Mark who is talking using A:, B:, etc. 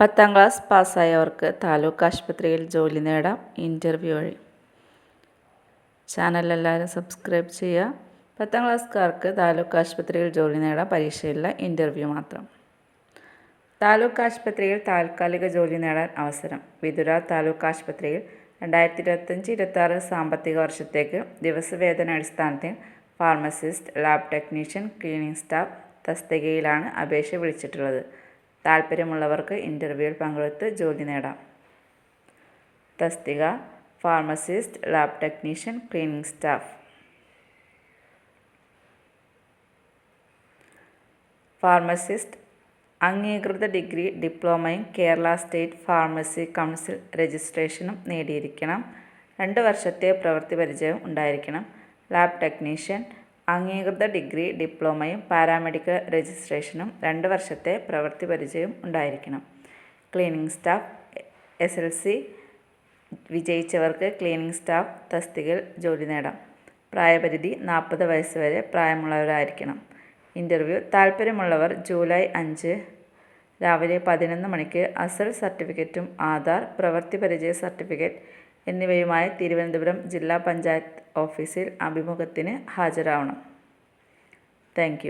A: പത്താം ക്ലാസ് പാസ്സായവർക്ക് താലൂക്ക് ആശുപത്രിയിൽ ജോലി നേടാം. ഇന്റർവ്യൂ വഴി. ചാനൽ എല്ലാവരും സബ്സ്ക്രൈബ് ചെയ്യുക. പത്താം ക്ലാസ്സുകാർക്ക് താലൂക്ക് ആശുപത്രിയിൽ ജോലി നേടാം. പരീക്ഷയില്ല ഇന്റർവ്യൂ മാത്രം. താലൂക്ക് ആശുപത്രിയിൽ താൽക്കാലിക ജോലി നേടാൻ അവസരം. വിതുര താലൂക്ക് ആശുപത്രിയിൽ രണ്ടായിരത്തി ഇരുപത്തഞ്ച് ഇരുപത്താറ് സാമ്പത്തിക വർഷത്തേക്ക് ദിവസവേതന അടിസ്ഥാനത്തിൽ pharmacist lab technician cleaning staff തസ്തികയിലാണ് അപേക്ഷ വിളിച്ചിട്ടുള്ളത്. താൽപ്പര്യമുള്ളവർക്ക് ഇന്റർവ്യൂവിൽ പങ്കെടുത്ത് ജോലി നേടാം. തസ്തിക pharmacist lab technician cleaning staff. Pharmacist അംഗീകൃത ഡിഗ്രി ഡിപ്ലോമയും കേരള സ്റ്റേറ്റ് ഫാർമസി കൗൺസിൽ രജിസ്ട്രേഷനും നേടിയിരിക്കണം. രണ്ട് വർഷത്തെ പ്രവൃത്തി പരിചയം ഉണ്ടായിരിക്കണം. ലാബ് ടെക്നീഷ്യൻ അംഗീകൃത ഡിഗ്രി ഡിപ്ലോമയും പാരാമെഡിക്കൽ രജിസ്ട്രേഷനും രണ്ട് വർഷത്തെ പ്രവൃത്തി പരിചയവും ഉണ്ടായിരിക്കണം. Cleaning staff S L C വിജയിച്ചവർക്ക് cleaning staff തസ്തികയിൽ ജോലി നേടാം. പ്രായപരിധി നാൽപ്പത് വയസ്സ് വരെ പ്രായമുള്ളവരായിരിക്കണം. ഇന്റർവ്യൂ താൽപ്പര്യമുള്ളവർ ജൂലൈ അഞ്ച് രാവിലെ പതിനൊന്ന് മണിക്ക് അസൽ സർട്ടിഫിക്കറ്റും ആധാർ പ്രവൃത്തി പരിചയ സർട്ടിഫിക്കറ്റ് എന്നിവയുമായി തിരുവനന്തപുരം ജില്ലാ പഞ്ചായത്ത് ഓഫീസിൽ അഭിമുഖത്തിന് ഹാജരാവണം. താങ്ക്